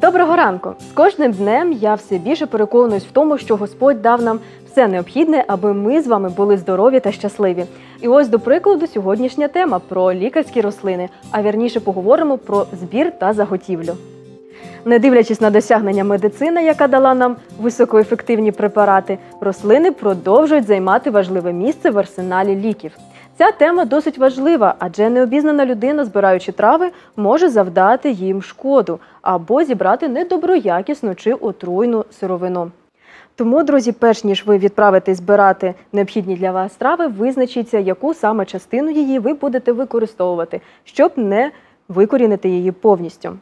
Доброго ранку! З кожним днем я все більше переконуюсь в тому, що Господь дав нам все необхідне, аби ми з вами були здорові та щасливі. І ось до прикладу сьогоднішня тема про лікарські рослини, а вірніше поговоримо про збір та заготівлю. Не дивлячись на досягнення медицини, яка дала нам високоефективні препарати, рослини продовжують займати важливе місце в арсеналі ліків. Ця тема досить важлива, адже необізнана людина, збираючи трави, може завдати їм шкоду або зібрати недоброякісну чи отруйну сировину. Тому, друзі, перш ніж ви відправитесь збирати необхідні для вас трави, визначіться, яку саме частину її ви будете використовувати, щоб не викорінити її повністю.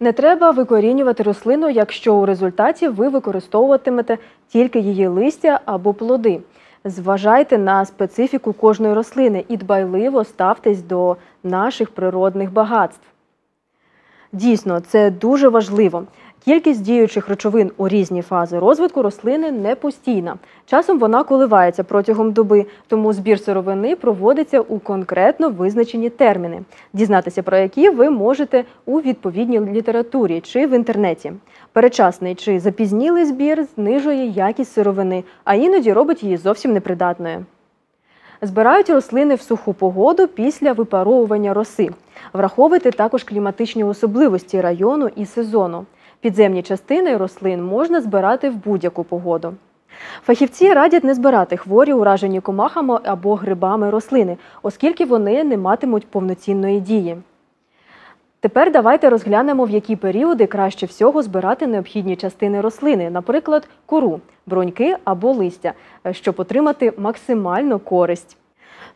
Не треба викорінювати рослину, якщо у результаті ви використовуватимете тільки її листя або плоди. Зважайте на специфіку кожної рослини і дбайливо ставтесь до наших природних багатств. Дійсно, це дуже важливо. Кількість діючих речовин у різні фази розвитку рослини не постійна. Часом вона коливається протягом доби, тому збір сировини проводиться у конкретно визначені терміни, дізнатися про які ви можете у відповідній літературі чи в інтернеті. Перечасний чи запізнілий збір знижує якість сировини, а іноді робить її зовсім непридатною. Збирають рослини в суху погоду після випаровування роси. Враховуйте також кліматичні особливості району і сезону. Підземні частини рослин можна збирати в будь-яку погоду. Фахівці радять не збирати хворі, уражені комахами або грибами рослини, оскільки вони не матимуть повноцінної дії. Тепер давайте розглянемо, в які періоди краще всього збирати необхідні частини рослини, наприклад, кору, бруньки або листя, щоб отримати максимальну користь.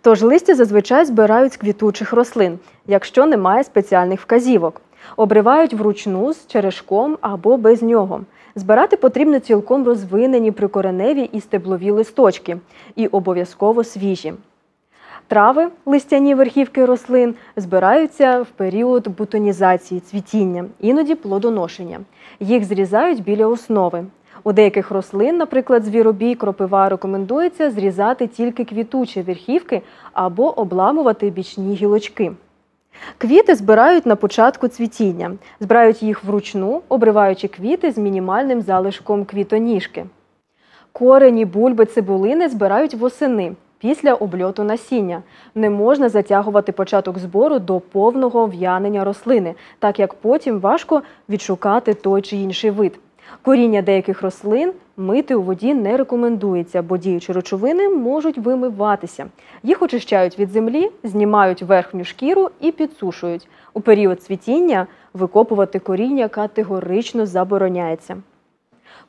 Тож листя зазвичай збирають з квітучих рослин, якщо немає спеціальних вказівок. Обривають вручну з черешком або без нього. Збирати потрібно цілком розвинені прикореневі і стеблові листочки, і обов'язково свіжі. Трави, листяні верхівки рослин, збираються в період бутонізації, цвітіння, іноді плодоношення. Їх зрізають біля основи. У деяких рослин, наприклад, звіробій, кропива, рекомендується зрізати тільки квітучі верхівки або обламувати бічні гілочки. Квіти збирають на початку цвітіння, збирають їх вручну, обриваючи квіти з мінімальним залишком квітоніжки. Корені, бульби, цибулини збирають восени після обльоту насіння. Не можна затягувати початок збору до повного в'янення рослини, так як потім важко відшукати той чи інший вид. Коріння деяких рослин мити у воді не рекомендується, бо діючі речовини можуть вимиватися. Їх очищають від землі, знімають верхню шкіру і підсушують. У період цвітіння викопувати коріння категорично забороняється.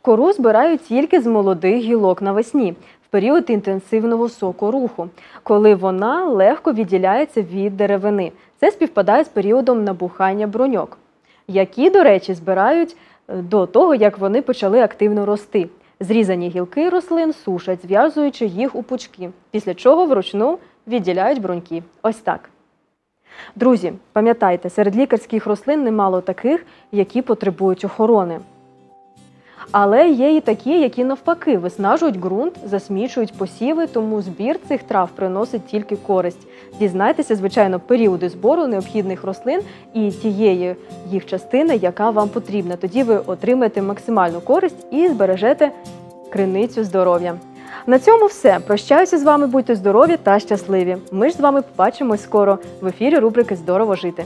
Кору збирають тільки з молодих гілок навесні, в період інтенсивного сокоруху, коли вона легко відділяється від деревини. Це співпадає з періодом набухання броньок, які, до речі, збирають до того, як вони почали активно рости. Зрізані гілки рослин сушать, зв'язуючи їх у пучки, після чого вручну відділяють бруньки. Ось так. Друзі, пам'ятайте, серед лікарських рослин немало таких, які потребують охорони. Але є і такі, які навпаки виснажують ґрунт, засмічують посіви, тому збір цих трав приносить тільки користь. Дізнайтеся, звичайно, періоди збору необхідних рослин і тієї їх частини, яка вам потрібна. Тоді ви отримаєте максимальну користь і збережете криницю здоров'я. На цьому все. Прощаюся з вами, будьте здорові та щасливі. Ми ж з вами побачимось скоро в ефірі рубрики Здорово жити.